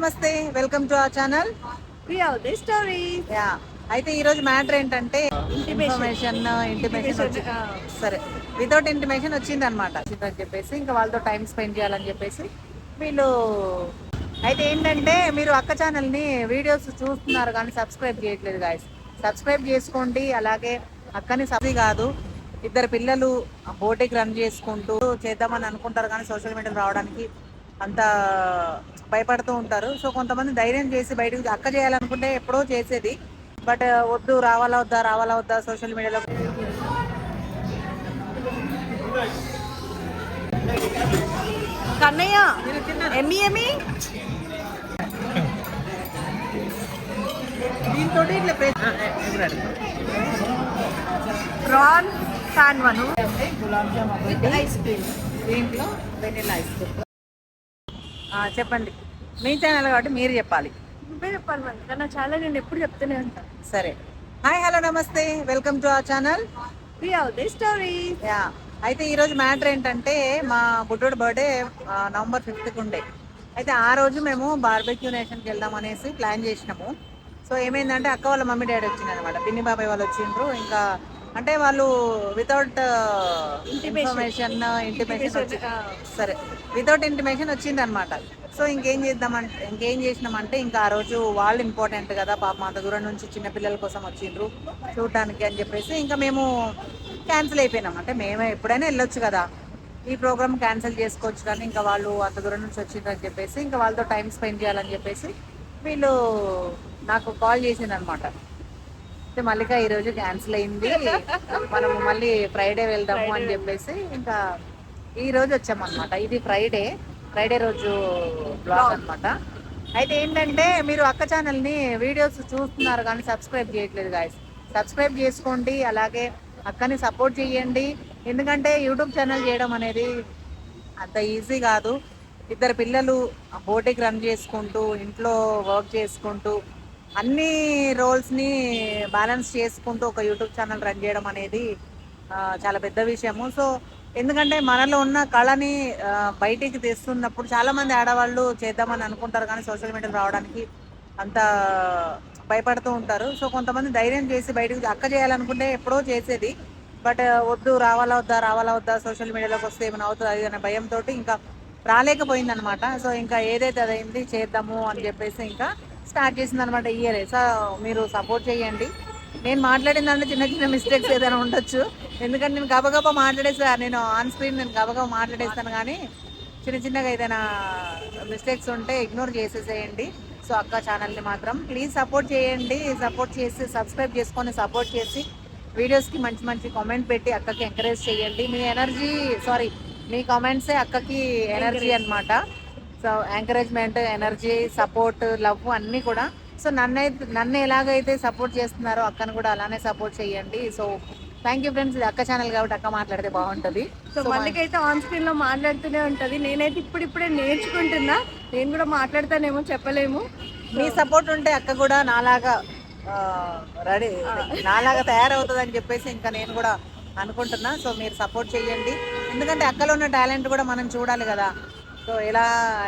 నమస్తే welcome to our channel story yeah అయితే ఈ రోజు మ్యాటర్ ఏంటంటే ఇన్ఫర్మేషన్ ఇంటిమేషన్ వచ్చి సరే వితౌట్ ఇంటిమేషన్ వచ్చింది అనమాట అని చెప్పేసి ఇంకా వాళ్ళతో టైం స్పెండ్ చేయాలని చెప్పేసి. వీళ్ళు అయితే ఏంటంటే మీరు అక్క ఛానల్ని వీడియోస్ చూస్తున్నారు కానీ సబ్స్క్రైబ్ చేయట్లేదు గాయస్ సబ్స్క్రైబ్ చేసుకోండి అలాగే అక్కని సబ్జీ కాదు ఇద్దరు పిల్లలు బోటికి రన్ చేసుకుంటూ చేద్దామని అనుకుంటారు కానీ సోషల్ మీడియాలో రావడానికి అంత భయపడుతూ ఉంటారు. సో కొంతమంది ధైర్యం చేసి బయటకు అక్క చేయాలనుకుంటే ఎప్పుడో చేసేది. బట్ వద్దు రావాలా వద్దా రావాలా వద్దా సోషల్ మీడియాలో. కన్నయ్య ఎమ్మి ఎమ్మి? దీంతో ఇట్లా prawn fan one gulab jam ice cream. దీంట్లో వెనిలా ఐస్ క్రీమ్. చెప్పండి. మీ ఛానల్ కాబట్టి మీరు చెప్పాలి. నువ్వే చెప్పాలి మరి. నా నేను ఎప్పుడు చెప్తూనే ఉంటాను సరే. హాయ్ హలో నమస్తే. Welcome to our channel Priya Uday story yeah అయితే ఈరోజు మ్యాటర్ ఏంటంటే మా బుడ్డోడు బర్త్డే నవంబర్ ఫిఫ్త్కి ఉండే. అయితే ఆ రోజు మేము బార్బెక్యూ నేషన్కి వెళ్దాం అనేసి ప్లాన్ చేసినాము. సో ఏమైందంటే అక్క వాళ్ళ మమ్మీ డాడీ వచ్చింది అనమాట పిన్ని బాబాయ్ వాళ్ళు వచ్చిండ్రు. ఇంకా అంటే వాళ్ళు వితౌట్ ఇన్ఫర్మేషన్ ఇంటిమేషన్ సరే వితౌట్ ఇంటిమేషన్ వచ్చింది అనమాట సో ఇంకేం చేద్దామంటే ఇంకేం చేసినామంటే ఇంకా ఆ రోజు వాళ్ళు ఇంపార్టెంట్ కదా పాప అంత దూరం నుంచి చిన్నపిల్లల కోసం వచ్చిండ్రు చూడటానికి అని చెప్పేసి ఇంకా మేము క్యాన్సిల్ అయిపోయినాం. అంటే మేము ఎప్పుడైనా వెళ్ళొచ్చు కదా. ఈ ప్రోగ్రామ్ క్యాన్సిల్ చేసుకోవచ్చు కానీ ఇంకా వాళ్ళు అంత దూరం నుంచి వచ్చిండ్రు అని చెప్పేసి ఇంకా వాళ్ళతో టైం స్పెండ్ చేయాలని చెప్పేసి వీళ్ళు నాకు కాల్ చేసింది అనమాట అయితే మల్లిక ఈరోజు క్యాన్సిల్ అయింది. మనము మళ్ళీ ఫ్రైడే వెళ్దాము అని చెప్పేసి ఇంకా ఈ రోజు వచ్చామన్నమాట. ఇది ఫ్రైడే ఫ్రైడే రోజు బ్లాగ్ అనమాట అయితే ఏంటంటే మీరు అక్క ఛానల్ని వీడియోస్ చూస్తున్నారు కానీ సబ్స్క్రైబ్ చేయట్లేదు గాయస్ సబ్స్క్రైబ్ చేసుకోండి అలాగే అక్కని సపోర్ట్ చేయండి. ఎందుకంటే యూట్యూబ్ ఛానల్ చేయడం అనేది అంత ఈజీ కాదు. ఇద్దరు పిల్లలు బోటికి రన్ చేసుకుంటూ ఇంట్లో వర్క్ చేసుకుంటూ అన్ని రోల్స్ని బ్యాలెన్స్ చేసుకుంటూ ఒక యూట్యూబ్ ఛానల్ రన్ చేయడం అనేది చాలా పెద్ద విషయము. సో ఎందుకంటే మనలో ఉన్న కళని బయటికి తెస్తున్నప్పుడు చాలా మంది ఆడవాళ్ళు చేద్దామని అనుకుంటారు కానీ సోషల్ మీడియాలో రావడానికి అంత భయపడుతూ ఉంటారు. సో కొంతమంది ధైర్యం చేసి బయటకు అక్క చేయాలనుకుంటే ఎప్పుడో చేసేది. బట్ వద్దు రావాలా వద్దా రావాలా వద్దా సోషల్ మీడియాలోకి వస్తే ఏమైనా అవుతుంది అది అనే భయంతో ఇంకా రాలేకపోయింది అనమాట సో ఇంకా ఏదైతే అదైంది చేద్దాము అని చెప్పేసి ఇంకా స్టార్ట్ చేసింది అనమాట ఇయరే సో మీరు సపోర్ట్ చేయండి. నేను మాట్లాడిన దాంట్లో చిన్న చిన్న మిస్టేక్స్ ఏదైనా ఉండొచ్చు. ఎందుకంటే నేను గబగబా మాట్లాడేసా నేను ఆన్ స్క్రీన్ నేను గబగబా మాట్లాడేస్తాను కానీ చిన్న చిన్నగా ఏదైనా మిస్టేక్స్ ఉంటే ఇగ్నోర్ చేసేసేయండి. సో అక్క ఛానల్ని మాత్రం ప్లీజ్ సపోర్ట్ చేయండి. సపోర్ట్ చేసి సబ్స్క్రైబ్ చేసుకొని సపోర్ట్ చేసి వీడియోస్కి మంచి మంచి కామెంట్ పెట్టి అక్కకి ఎంకరేజ్ చేయండి. మీ ఎనర్జీ సారీ మీ కామెంట్సే అక్కకి ఎనర్జీ అన్నమాట. So encouragement energy support love అన్నీ కూడా. సో నన్ను నన్ను ఎలాగైతే సపోర్ట్ చేస్తున్నారో అక్కను కూడా అలానే సపోర్ట్ చేయండి. సో థ్యాంక్ యూ ఫ్రెండ్స్ ఇది అక్క ఛానల్ కాబట్టి అక్క మాట్లాడితే బాగుంటుంది. సో మల్లికైతే ఆన్ స్క్రీన్లో మాట్లాడుతూనే ఉంటది. నేనైతే ఇప్పుడిప్పుడే నేర్చుకుంటున్నా. నేను కూడా మాట్లాడతానేమో చెప్పలేము. మీ సపోర్ట్ ఉంటే అక్క కూడా నాలాగా రెడీ నాలాగా తయారవుతుంది అని చెప్పేసి ఇంకా నేను కూడా అనుకుంటున్నా. సో మీరు సపోర్ట్ చేయండి. ఎందుకంటే అక్కలో ఉన్న టాలెంట్ కూడా మనం చూడాలి కదా. సో ఎలా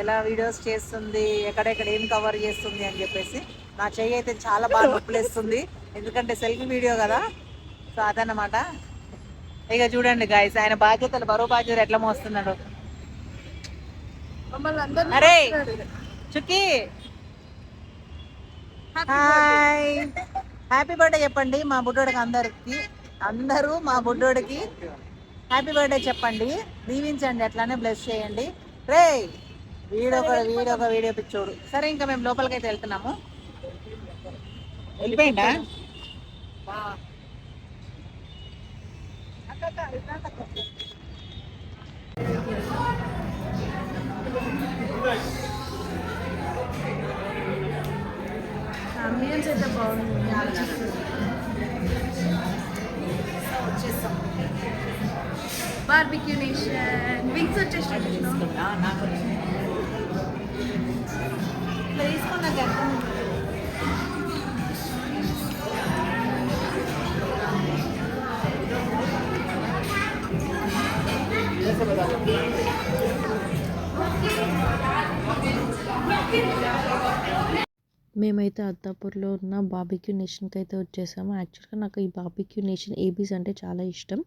ఎలా వీడియోస్ చేస్తుంది ఎక్కడెక్కడ ఏం కవర్ చేస్తుంది అని చెప్పేసి నా చెయ్యి అయితే చాలా బాగా నొప్పులేస్తుంది. ఎందుకంటే సెల్ఫీ వీడియో కదా. సో అదన్నమాట. ఇక చూడండి గాయస్ ఆయన బాధ్యతలు బరువు బాధ్యతలు ఎట్లా మోస్తున్నాడు. అరే. చుక్కి! హాయ్ హ్యాపీ బర్త్డే చెప్పండి మా బుడ్డోడికి అందరికి. అందరూ మా బుడ్డోడికి. హ్యాపీ బర్త్డే చెప్పండి. దీవించండి అట్లానే బ్లెస్ చేయండి. రే వీడియో ఒక వీడియో ఒక వీడియో పిచ్చోడు. సరే ఇంకా మేము లోపలికి అయితే వెళ్తున్నాము. వెళ్ళిపోయిందా? అంబియన్స్ అయితే బాగుంది. బార్బిక్యూ నేషన్ వింగ్స్ వచ్చేసి నాకు తీసుకున్నా మేమైతే అత్తాపూర్లో ఉన్న బాబిక్యూ నేషన్కి అయితే వచ్చేసాము. యాక్చువల్గా నాకు ఈ బాబిక్యూ నేషన్ ఏబీస్ అంటే చాలా ఇష్టం.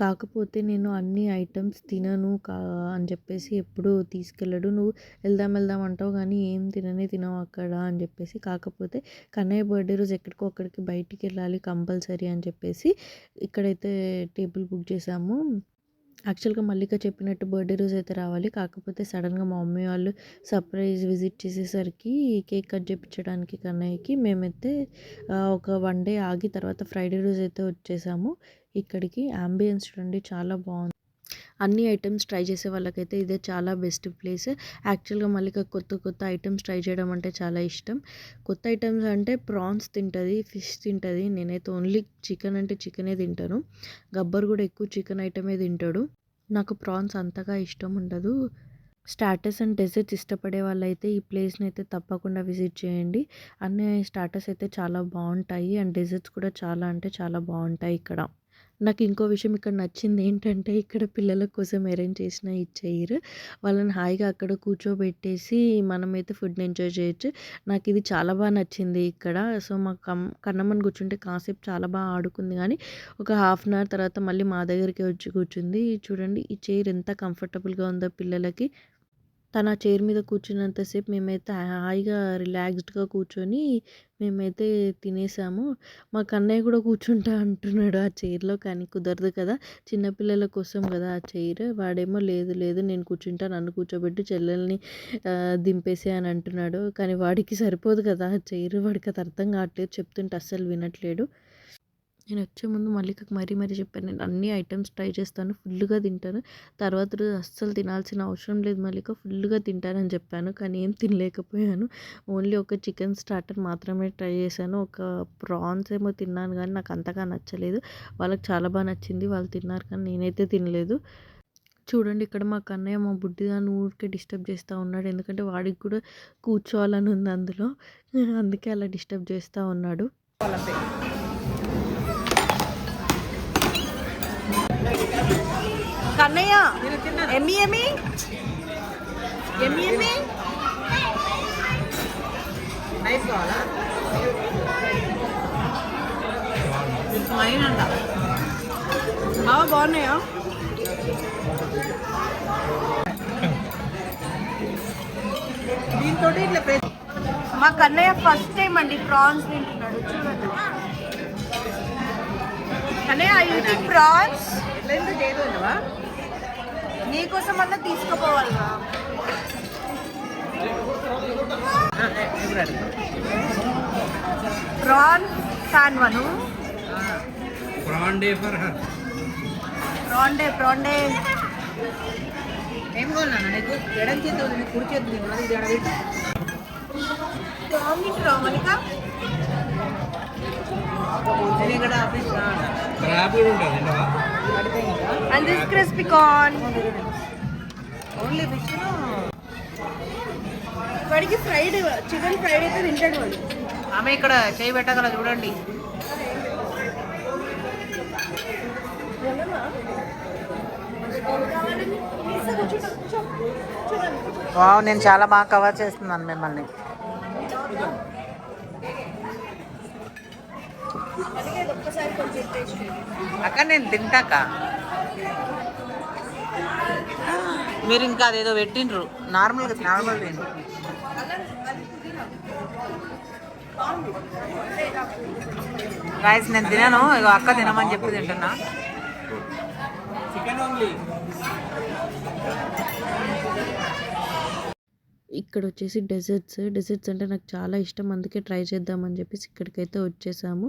కాకపోతే నేను అన్ని ఐటమ్స్ తినను కా అని చెప్పేసి ఎప్పుడు తీసుకెళ్ళడు. నువ్వు వెళ్దాం వెళ్దాం అంటావు కానీ ఏం తిననే తినవు అక్కడ అని చెప్పేసి. కాకపోతే కన్నయ్య బర్త్డే రోజు ఎక్కడికో అక్కడికి బయటికి వెళ్ళాలి కంపల్సరీ అని చెప్పేసి ఇక్కడైతే టేబుల్ బుక్ చేసాము యాక్చువల్గా మల్లిక చెప్పినట్టు బర్త్డే రోజు అయితే రావాలి. కాకపోతే సడన్గా మా మమ్మీ వాళ్ళు సర్ప్రైజ్ విజిట్ చేసేసరికి కేక్ కట్ చేయించడానికి కన్నయ్యకి మేమైతే ఒక వన్ డే ఆగి తర్వాత ఫ్రైడే రోజు అయితే వచ్చేసాము. ఇక్కడికి అంబియన్స్ చూడండి చాలా బాగుంది. అన్ని ఐటమ్స్ ట్రై చేసే వాళ్ళకైతే ఇదే చాలా బెస్ట్ ప్లేస్. యాక్చువల్గా మళ్ళీ కొత్త కొత్త ఐటమ్స్ ట్రై చేయడం అంటే చాలా ఇష్టం. కొత్త ఐటమ్స్ అంటే ప్రాన్స్ తింటుంది ఫిష్ తింటుంది. నేనైతే ఓన్లీ చికెన్ అంటే చికెనే తింటాను. గబ్బర్ కూడా ఎక్కువ చికెన్ ఐటమే తింటాడు. నాకు ప్రాన్స్ అంతగా ఇష్టం ఉండదు. స్టాటస్ అండ్ డెజర్ట్స్ ఇష్టపడే వాళ్ళైతే ఈ ప్లేస్ని అయితే తప్పకుండా విజిట్ చేయండి. అన్ని స్టార్టర్స్ అయితే చాలా బాగుంటాయి అండ్ డెజర్ట్స్ కూడా చాలా అంటే చాలా బాగుంటాయి ఇక్కడ. నాకు ఇంకో విషయం ఇక్కడ నచ్చింది ఏంటంటే ఇక్కడ పిల్లల కోసం అరేంజ్ చేసిన ఈ చైర్ వాళ్ళని హాయిగా అక్కడ కూర్చోబెట్టేసి మనమైతే ఫుడ్ని ఎంజాయ్ చేయొచ్చు. నాకు ఇది చాలా బాగా నచ్చింది ఇక్కడ. సో మా కమ్ కన్నమ్మని కూర్చుంటే కాసేపు చాలా బాగా ఆడుకుంది. కానీ ఒక హాఫ్ అన్ అవర్ తర్వాత మళ్ళీ మా దగ్గరికి వచ్చి కూర్చుంది. చూడండి ఈ చైర్ ఎంత కంఫర్టబుల్గా ఉందో పిల్లలకి. తన చైర్ మీద కూర్చున్నంతసేపు మేమైతే హాయిగా రిలాక్స్డ్గా కూర్చొని మేమైతే తినేసాము. మా కన్నయ్య కూడా కూర్చుంటా అంటున్నాడు ఆ చైర్లో కానీ కుదరదు కదా చిన్నపిల్లల కోసం కదా ఆ చైర్. వాడేమో లేదు లేదు నేను కూర్చుంటా నన్ను కూర్చోబెట్టి చెల్లెల్ని దింపేసే అని అంటున్నాడు. కానీ వాడికి సరిపోదు కదా ఆ చైర్ వాడికి అది అర్థం కావట్లేదు చెప్తుంటే అస్సలు వినట్లేడు నేను వచ్చే ముందు మల్లికకు మరీ మరీ చెప్పాను. నేను అన్ని ఐటమ్స్ ట్రై చేస్తాను ఫుల్గా తింటాను. తర్వాత రోజు అస్సలు తినాల్సిన అవసరం లేదు మల్లిక ఫుల్గా తింటానని చెప్పాను. కానీ ఏం తినలేకపోయాను. ఓన్లీ ఒక చికెన్ స్టార్టర్ మాత్రమే ట్రై చేశాను. ఒక ప్రాన్స్ ఏమో తిన్నాను కానీ నాకు అంతగా నచ్చలేదు. వాళ్ళకి చాలా బాగా నచ్చింది వాళ్ళు తిన్నారు కానీ నేనైతే తినలేదు. చూడండి ఇక్కడ మా కన్నయ్య మా బుడ్డిదాన్ని ఊరికే డిస్టర్బ్ చేస్తూ ఉన్నాడు. ఎందుకంటే వాడికి కూడా కూర్చోవాలని ఉంది అందులో. అందుకే అలా డిస్టర్బ్ చేస్తూ ఉన్నాడు. కన్నయ్య? ఎమ్మి ఎమ్మి? ఎమ్మి ఎమ్మి? మైన్ అంట. బాగా బాగున్నాయా? దీంతో ఇట్లా మా కన్నయ్య ఫస్ట్ టైం అండి ప్రాన్స్ తింటున్నాడు. చూడండి. కన్నయ్య ఐ ప్రాన్స్ ఎందుకు చేయదు నీకోసం అన్నా తీసుకుపోవాలిగా ఇప్పుడు అడుగు. Prawn fan one Prawn day for her. Prawn day prawn day ఏం కావాలన్నా నీకు ఎడం చేతి కుడి చేతి క్రిస్పీ కార్న్ ఓన్లీ ఫిష్ వాడికి ఫ్రైడ్ చికెన్ ఫ్రైడ్ అయితే తింటాడు వాడు. ఆమె ఇక్కడ చేయి పెట్టగల చూడండి. వావ్ నేను చాలా బాగా కవర్ చేస్తున్నాను మిమ్మల్ని. అక్క అక్కడ నేను తింటాక. మీరు ఇంకా అదేదో పెట్టిండ్రు. నార్మల్గా నార్మల్ తిండ్రు గాయస్ నేను తినాను. ఇక అక్క తినమని చెప్పి తింటున్నా. చికెన్ ఓన్లీ ఇక్కడ వచ్చేసి డెజర్ట్స్. డెజర్ట్స్ అంటే నాకు చాలా ఇష్టం. అందుకే ట్రై చేద్దామని చెప్పేసి ఇక్కడికైతే వచ్చేసాము.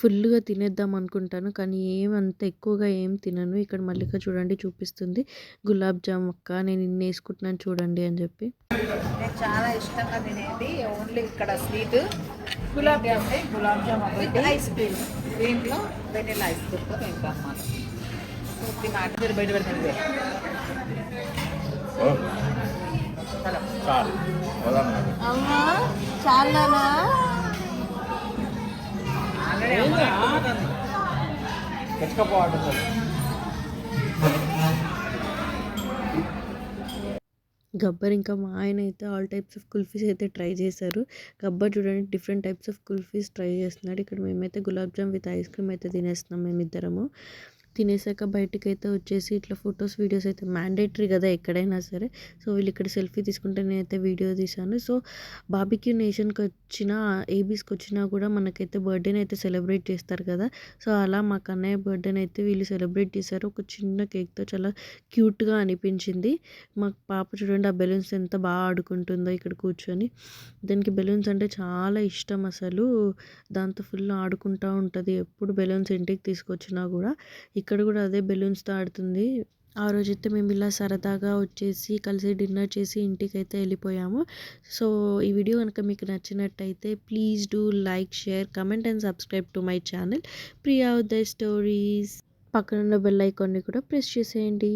ఫుల్గా తినేద్దాం అనుకుంటాను. కానీ ఏం అంత ఎక్కువగా ఏం తినను. ఇక్కడ మల్లిక చూడండి చూపిస్తుంది. గులాబ్ జామ్ అక్క నేను ఇన్ని వేసుకుంటున్నాను చూడండి అని చెప్పి. చాలా ఇష్టంగా తినేది ఓన్లీ ఇక్కడ స్వీట్. గులాబ్ జామ్ గులాబ్ జామ్ ఒకటి. ఐస్ క్రీమ్ దీంట్లో వెనిలా ఐస్ క్రీమ్తో తింటాం అన్నమాట బయట పెడుతుంది చాలా. చాలానా? గబ్బర్ ఇంకా మా ఆయన అయితే ఆల్ టైప్స్ ఆఫ్ కుల్ఫీస్ అయితే ట్రై చేశారు. గబ్బర్ చూడండి different types of kulfis try చేస్తున్నాడు. ఇక్కడ మేమైతే gulab jam with ice cream అయితే తినేస్తున్నాం మేమిద్దరము. తినేసాక బయటకు అయితే వచ్చేసి ఇట్లా ఫొటోస్ వీడియోస్ అయితే మ్యాండేటరీ కదా ఎక్కడైనా సరే. సో వీళ్ళు ఇక్కడ సెల్ఫీ తీసుకుంటే నేనైతే వీడియో తీశాను. సో బాబిక్యూ నేషన్కి వచ్చిన ఏబీస్కి వచ్చినా కూడా మనకైతే బర్త్డేని అయితే సెలబ్రేట్ చేస్తారు కదా. సో అలా మా కన్నయ్య బర్త్డేని అయితే వీళ్ళు సెలబ్రేట్ చేశారు. ఒక చిన్న కేక్తో చాలా క్యూట్గా అనిపించింది. మా పాప చూడండి ఆ బెలూన్స్ ఎంత బాగా ఆడుకుంటుందో ఇక్కడ కూర్చొని. దానికి బెలూన్స్ అంటే చాలా ఇష్టం అసలు. దాంతో ఫుల్ ఆడుకుంటూ ఉంటుంది. ఎప్పుడు బెలూన్స్ ఇంటికి తీసుకొచ్చినా కూడా. ఇక్కడ కూడా అదే బెలూన్స్తో ఆడుతుంది. ఆ రోజైతే మేము ఇలా సరదాగా వచ్చేసి కలిసి డిన్నర్ చేసి ఇంటికి అయితే వెళ్ళిపోయాము. సో ఈ వీడియో కనుక మీకు నచ్చినట్టయితే please do like share comment and subscribe to my channel. Priya Uday stories. పక్కనున్న బెల్ ఐకాన్ని కూడా ప్రెస్ చేసేయండి.